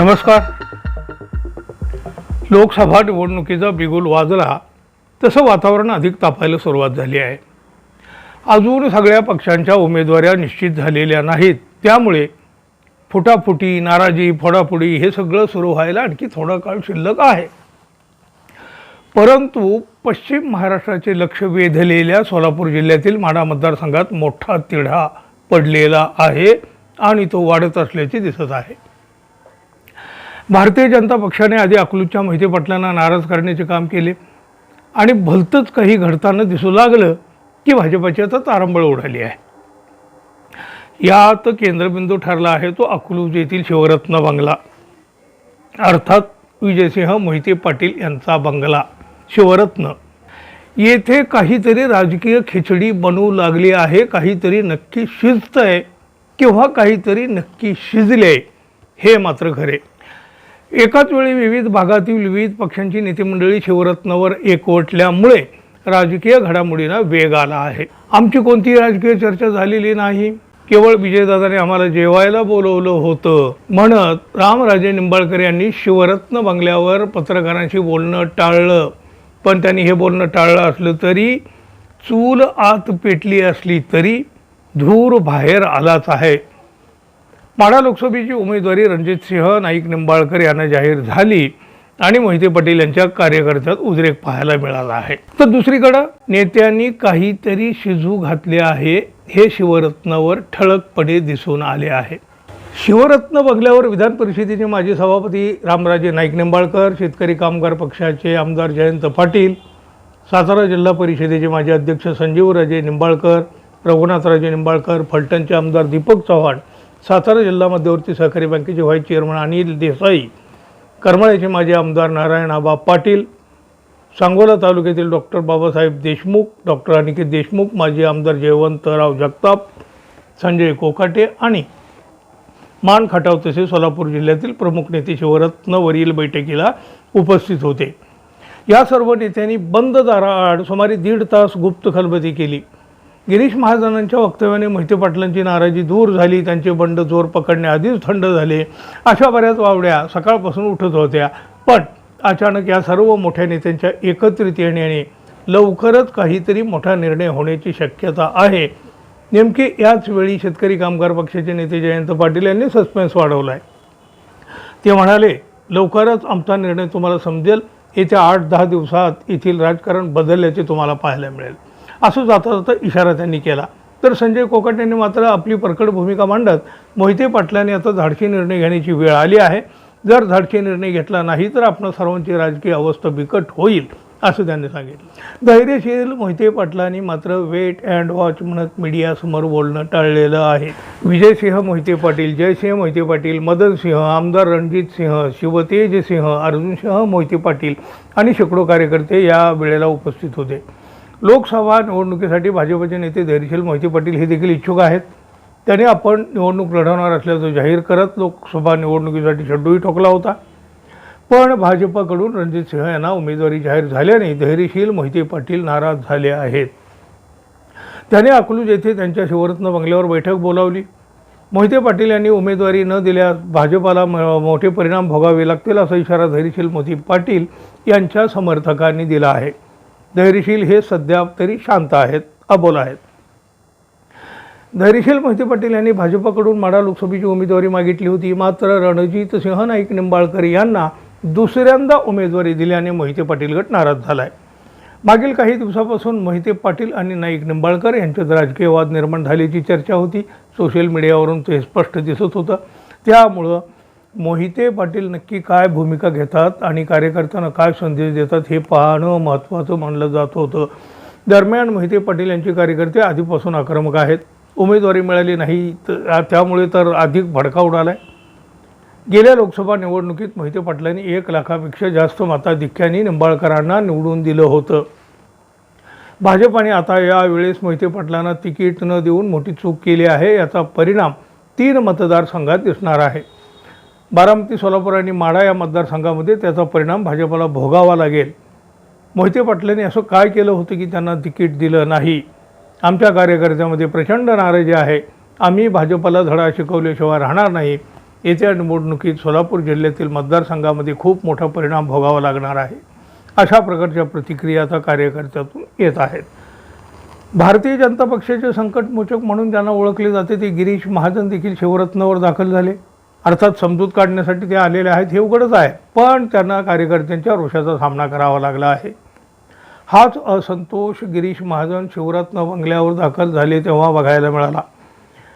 नमस्कार. लोकसभा निवडणुकीचा बिगुल वाजला तसं वातावरण अधिक तापायला सुरुवात झाली आहे. अजून सगळ्या पक्षांच्या उमेदवाऱ्या निश्चित झालेल्या नाहीत. त्यामुळे फुटाफुटी नाराजी फोडाफुडी हे सगळं सुरू व्हायला आणखी थोडा काळ शिल्लक आहे. परंतु पश्चिम महाराष्ट्राचे लक्ष वेधलेल्या सोलापूर जिल्ह्यातील माढा मतदारसंघात मोठा तिढा पडलेला आहे आणि तो वाढत असल्याचे दिसत आहे. भारतीय जनता पक्षाने आधी अकलूजच्या मोहिते पाटलांना नाराज करण्याचे काम केले आणि भलतंच काही घडताना दिसू लागलं की भाजपाची आता तारंबळ उडाली आहे. यात केंद्रबिंदू ठरला आहे तो अकलूज येथील शिवरत्न बंगला. अर्थात विजयसिंह मोहिते पाटील यांचा बंगला शिवरत्न. येथे काहीतरी राजकीय खिचडी बनवू लागली आहे काहीतरी नक्की शिजतंय किंवा काहीतरी नक्की शिजले हे मात्र खरे. एकाच वेळी विविध भागातील विविध पक्षांची नेतेमंडळी शिवरत्नावर एकवटल्यामुळे राजकीय घडामोडींना वेग आला आहे. आमची कोणतीही राजकीय चर्चा झालेली नाही. केवळ विजयदादाने आम्हाला जेवायला बोलवलं होतं. म्हणत रामराजे निंबाळकर यांनी शिवरत्न बंगल्यावर पत्रकारांशी बोलणं टाळलं. पण त्यांनी हे बोलणं टाळलं असलं तरी चूल आत पेटली असली तरी धूर बाहेर आलाच आहे. माढा लोकसभेची उमेदवारी रणजितसिंह नाईक निंबाळकर यांना जाहीर झाली आणि मोहिते पाटील यांच्या कार्यकर्त्यात उद्रेक पाहायला मिळाला आहे. तर दुसरीकडं नेत्यांनी काहीतरी शिजू घातले आहे. हे शिवरत्नावर ठळकपणे दिसून आले आहे. शिवरत्न बंगल्यावर विधान परिषदेचे माजी सभापती रामराजे नाईक निंबाळकर शेतकरी कामगार पक्षाचे आमदार जयंत पाटील सातारा जिल्हा परिषदेचे माजी अध्यक्ष संजीवराजे निंबाळकर रघुनाथराजे निंबाळकर फलटणचे आमदार दीपक चव्हाण सातारा जिल्हा मध्यवर्ती सहकारी बँकेचे व्हाईस चेअरमन अनिल देसाई करमाळ्याचे माजी आमदार नारायण आबा पाटील सांगोला तालुक्यातील डॉक्टर बाबासाहेब देशमुख डॉक्टर अनिकेत देशमुख माजी आमदार जयवंतराव जगताप संजय कोकाटे आणि मान खटाव तसेच सोलापूर जिल्ह्यातील प्रमुख नेते शिवरत्नवरील बैठकीला उपस्थित होते. या सर्व नेत्यांनी बंद दाराआड सुमारे दीड तास गुप्त खलबती केली. गिरीश महाजनांच्या वक्तव्याने मोहिते पाटलांची नाराजी दूर झाली त्यांचे बंड जोर पकडणे आधीच थंड झाले. अशा बऱ्याच वावड्या सकाळपासून उठत होत्या. पण अचानक या सर्व मोठ्या नेत्यांच्या एकत्रित येण्याने लवकरच काहीतरी मोठा निर्णय होण्याची शक्यता आहे. नेमके याच वेळी शेतकरी कामगार पक्षाचे नेते जयंत पाटील यांनी सस्पेन्स वाढवला आहे ते म्हणाले लवकरच आमचा निर्णय तुम्हाला समजेल. येत्या आठ दहा दिवसात येथील राजकारण बदलल्याचे तुम्हाला पाहायला मिळेल. असं जाता जाता इशारा त्यांनी केला. तर संजय कोकट यांनी मात्र आपली परकड भूमिका मांडत मोहिते पाटलांनी आता धाडसी निर्णय घेण्याची वेळ आली आहे. जर धाडसी निर्णय घेतला नाही तर आपण सर्वांची राजकीय अवस्था बिकट होईल असं त्यांनी सांगितलं. धैर्यशील मोहिते पाटलांनी मात्र वेट अँड वॉच म्हणत मीडियासमोर बोलणं टाळलेलं आहे. विजयसिंह मोहिते पाटील जयसिंह मोहिते पाटील मदन सिंह आमदार रणजित सिंह शिवतेज सिंह अर्जुनसिंह मोहिते पाटील आणि शेकडो कार्यकर्ते या वेळेला उपस्थित होते. लोकसभा निवडणुकीसाठी भाजपचे नेते धैर्यशील मोहिते पाटील हे देखील इच्छुक आहेत. त्याने आपण निवडणूक लढवणार असल्याचं जाहीर करत लोकसभा निवडणुकीसाठी शड्डूही ठोकला होता. पण भाजपकडून रणजित सिंह यांना उमेदवारी जाहीर झाल्याने धैर्यशील मोहिते पाटील नाराज झाले आहेत. त्याने अकलूज येथे त्यांच्या शिवरत्न बंगल्यावर बैठक बोलावली. मोहिते पाटील यांनी उमेदवारी न दिल्यास भाजपाला म- मोठे परिणाम भोगावे लागतील असा इशारा धैर्यशील मोहिते पाटील यांच्या समर्थकांनी दिला आहे. धैर्यशील हे सध्या तरी शांत आहेत अबोल आहेत. धैर्यशील मोहिते पाटील यांनी भाजपाकडून माढा लोकसभेची उमेदवारी मागितली होती. मात्र रणजित सिंह नाईक निंबाळकर यांना दुसऱ्यांदा उमेदवारी दिल्याने मोहिते पाटील गट नाराज झाला आहे मागील काही दिवसापासून मोहिते पाटील आणि नाईक निंबाळकर यांच्यात राजकीय वाद निर्माण झाल्याची चर्चा होती. सोशल मीडियावरून ते स्पष्ट दिसत होतं. त्यामुळं मोहिते पाटील नक्की काय भूमिका घेतात आणि कार्यकर्त्यांना काय संदेश देतात हे पाहणं महत्त्वाचं मानलं जात होतं. दरम्यान मोहिते पाटील यांचे कार्यकर्ते आधीपासून आक्रमक आहेत. उमेदवारी मिळाली नाही तर त्यामुळे तर अधिक भडका उडाला आहे गेल्या लोकसभा निवडणुकीत मोहिते पाटलांनी एक लाखापेक्षा जास्त मताधिक्याने निंबाळकरांना निवडून दिलं होतं. भाजपाने आता यावेळेस मोहिते पाटलांना तिकीट न देऊन मोठी चूक केली आहे. याचा परिणाम तीन मतदारसंघात दिसणार आहे. बारामती सोलापूर आणि माढा या मतदारसंघामध्ये त्याचा परिणाम भाजपाला भोगावा लागेल. मोहिते पाटलांनी असं काय केलं होतं की त्यांना तिकीट दिलं नाही? आमच्या कार्यकर्त्यामध्ये प्रचंड नाराजी आहे. आम्ही भाजपला धडा शिकवल्याशिवाय राहणार नाही. येत्या निवडणुकीत सोलापूर जिल्ह्यातील मतदारसंघामध्ये खूप मोठा परिणाम भोगावा लागणार आहे. अशा प्रकारच्या प्रतिक्रिया आता कार्यकर्त्यातून येत आहेत. भारतीय जनता पक्षाचे संकटमोचक म्हणून ज्यांना ओळखले जाते ते गिरीश महाजन देखील शिवरत्नावर दाखल झाले. अर्थात समजूत काढण्यासाठी ते आलेले आहेत हे उघडच आहे. पण त्यांना कार्यकर्त्यांच्या रोषाचा सामना करावा लागला आहे. हाच असंतोष गिरीश महाजन शिवरत्न बंगल्यावर दाखल झाले तेव्हा बघायला मिळाला.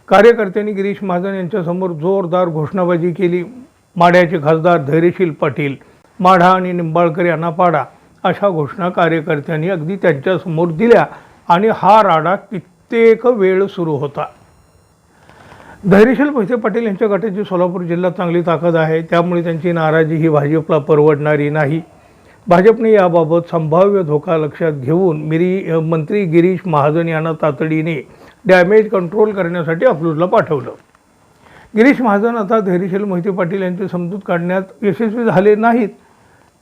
कार्यकर्त्यांनी गिरीश महाजन यांच्यासमोर जोरदार घोषणाबाजी केली. माढ्याचे खासदार धैर्यशील पाटील माढा आणि निंबाळकर यांना पाडा अशा घोषणा कार्यकर्त्यांनी अगदी त्यांच्यासमोर दिल्या आणि हा राडा कित्येक वेळ सुरू होता. धैर्यशील मोहिते पाटील यांच्या गटाची सोलापूर जिल्ह्यात चांगली ताकद आहे. त्यामुळे त्यांची नाराजी ही भाजपला परवडणारी नाही. भाजपने याबाबत संभाव्य धोका लक्षात घेऊन मिरी मंत्री गिरीश महाजन यांना तातडीने डॅमेज कंट्रोल करण्यासाठी अकलूजला पाठवलं. गिरीश महाजन आता धैर्यशील मोहिते पाटील यांची समजूत काढण्यात यशस्वी झाले नाहीत.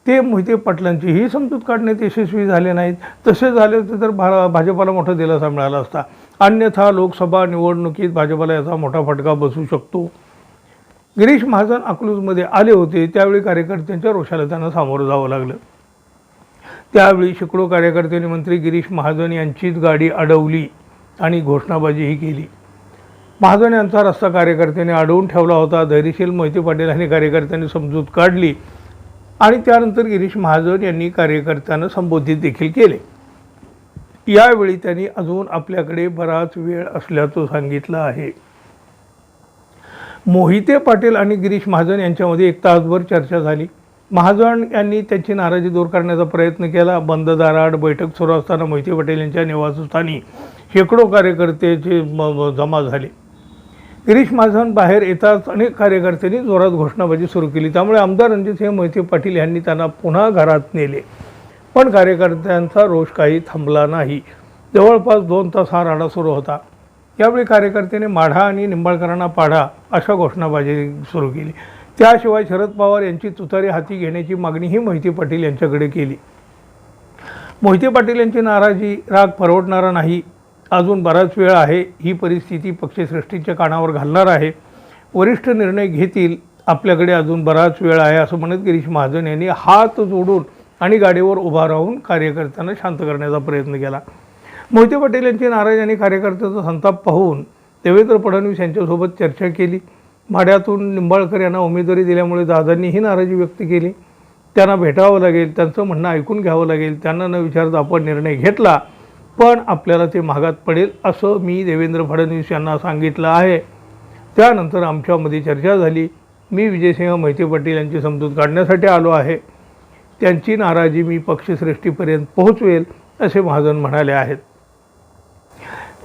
ते मोहिते पाटलांचीही समजूत काढण्यात यशस्वी झाले नाहीत. तसे झाले होते तर भा भाजपाला मोठा दिलासा मिळाला असता. अन्यथा लोकसभा निवडणुकीत भाजपाला याचा मोठा फटका बसू शकतो. गिरीश महाजन अकलूजमध्ये आले होते त्यावेळी कार्यकर्त्यांच्या रोषाला त्यांना सामोरं जावं लागलं. त्यावेळी शेकडो कार्यकर्त्यांनी मंत्री गिरीश महाजन यांचीच गाडी अडवली आणि घोषणाबाजीही केली. महाजन यांचा रस्ता कार्यकर्त्यांनी अडवून ठेवला होता. धैर्यशील मोहिते पाटील आणि कार्यकर्त्यांनी समजूत काढली आणि त्यानंतर गिरीश महाजन यांनी कार्यकर्त्यांना संबोधित देखील केले. यावेळी त्यांनी अजून आपल्याकडे बराच वेळ असल्याचं सांगितलं आहे. मोहिते पाटील आणि गिरीश महाजन यांच्यामध्ये एक तासभर चर्चा झाली. महाजन यांनी त्यांची नाराजी दूर करण्याचा प्रयत्न केला. बंद दाराआड बैठक सुरू असताना मोहिते पाटील यांच्या निवासस्थानी शेकडो कार्यकर्त्याचे जमा झाले. गिरीश महाजन बाहेर येताच अनेक कार्यकर्त्यांनी जोरात घोषणाबाजी सुरू केली. त्यामुळे आमदार रणजितसिंह मोहिते पाटील यांनी त्यांना पुन्हा घरात नेले. पण कार्यकर्त्यांचा रोष काही थांबला नाही. जवळपास दोन तास हा राडा सुरू होता. यावेळी कार्यकर्त्याने माढा आणि निंबाळकरांना पाढा अशा घोषणाबाजी सुरू केली. त्याशिवाय शरद पवार यांची तुतारी हाती घेण्याची मागणीही मोहिते पाटील यांच्याकडे केली. मोहिते पाटील यांची नाराजी राग परवडणारा नाही. अजून बराच वेळ आहे. ही परिस्थिती पक्षश्रेष्ठीच्या कानावर घालणार आहे. वरिष्ठ निर्णय घेतील. आपल्याकडे अजून बराच वेळ आहे असं म्हणत गिरीश महाजन यांनी हात जोडून आणि गाडीवर उभा राहून कार्यकर्त्यांना शांत करण्याचा प्रयत्न केला. मोहिते पाटील यांची नाराज आणि कार्यकर्त्यांचा संताप पाहून देवेंद्र फडणवीस यांच्यासोबत चर्चा केली. माड्यातून निंबाळकर यांना उमेदवारी दिल्यामुळे दादांनी ही नाराजी व्यक्त केली. त्यांना भेटावं लागेल त्यांचं म्हणणं ऐकून घ्यावं लागेल त्यांना न विचारता आपण निर्णय घेतला पण आपल्याला ते महागात पडेल असं मी देवेंद्र फडणवीस यांना सांगितलं आहे. त्यानंतर आमच्यामध्ये चर्चा झाली. मी विजयसिंह मोहिते पाटील यांची समजूत काढण्यासाठी आलो आहे. त्यांची नाराजी मी पक्षश्रेष्ठीपर्यंत पोहोचवेल असे महाजन म्हणाले आहेत.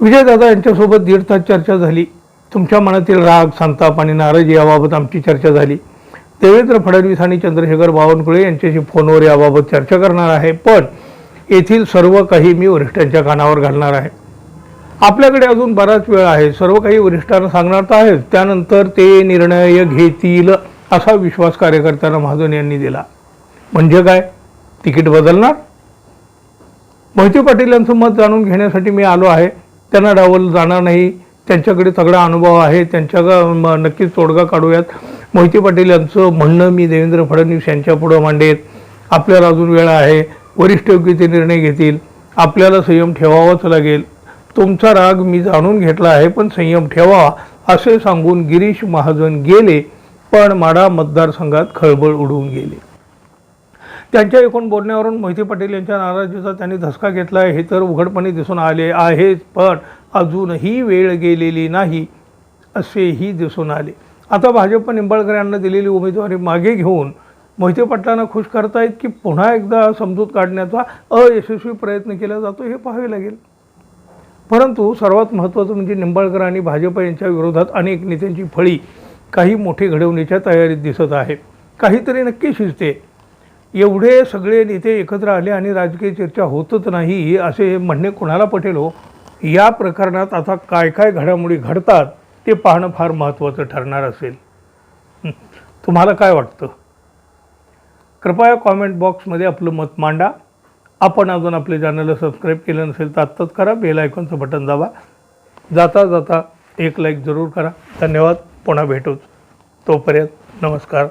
विजयदादा यांच्यासोबत दीड तास चर्चा झाली. तुमच्या मनातील राग संताप आणि नाराजी याबाबत आमची चर्चा झाली. देवेंद्र फडणवीस आणि चंद्रशेखर बावनकुळे यांच्याशी फोनवर याबाबत चर्चा करणार आहे पण येथील सर्व काही मी वरिष्ठांच्या कानावर घालणार आहे. आपल्याकडे अजून बराच वेळ आहे सर्व काही वरिष्ठांना सांगणार तर आहेच. त्यानंतर ते निर्णय घेतील असा विश्वास कार्यकर्त्यांना महाजन यांनी दिला. म्हणजे काय? तिकीट बदलणार? मोहिते पाटील यांचं मत जाणून घेण्यासाठी मी आलो आहे. त्यांना डावल जाणार नाही. त्यांच्याकडे सगळा अनुभव आहे. त्यांच्या नक्कीच तोडगा काढूयात. मोहिते पाटील यांचं म्हणणं मी देवेंद्र फडणवीस यांच्या पुढं मांडेत आपल्याला अजून वेळ आहे. वरिष्ठ योग्य ते निर्णय घेतील. आपल्याला संयम ठेवावाच लागेल. तुमचा राग मी जाणून घेतला आहे पण संयम ठेवा असे सांगून गिरीश महाजन गेले. पण माडा मतदारसंघात खळबळ उडवून गेले. त्यांच्या एकूण बोलण्यावरून मोहिते पाटील यांच्या नाराजीचा त्यांनी धसका घेतला आहे. हे तर उघडपणे दिसून आले आहेच पण अजूनही वेळ गेलेली नाही असेही दिसून आले. आता भाजप निंबाळकर यांना दिलेली उमेदवारी मागे घेऊन मोहिते पाटलांना खुश करतायत की पुन्हा एकदा समजूत काढण्याचा अयशस्वी प्रयत्न केला जातो हे पाहावे लागेल. परंतु सर्वात महत्त्वाचं म्हणजे निंबाळकर आणि भाजप यांच्या विरोधात अनेक नेत्यांची फळी काही मोठे घडवण्याच्या तयारीत दिसत आहे. काहीतरी नक्की शिजते. एवढे सगळे नेते एकत्र आले आणि राजकीय चर्चा होतच नाही असे म्हणणे कोणाला पटेल हो? या प्रकरणात आता काय काय घडामोडी घडतात ते पाहणं फार महत्त्वाचं ठरणार असेल. तुम्हाला काय वाटतं? कृपया कॉमेंट बॉक्समध्ये आपलं मत मांडा. आपण अजून आपल्या चॅनलला सबस्क्राईब केलं नसेल तर आत्ताच करा. बेल आयकॉनचं बटन दाबा. जाता जाता एक लाईक जरूर करा. धन्यवाद. पुन्हा भेटूच. तोपर्यंत नमस्कार.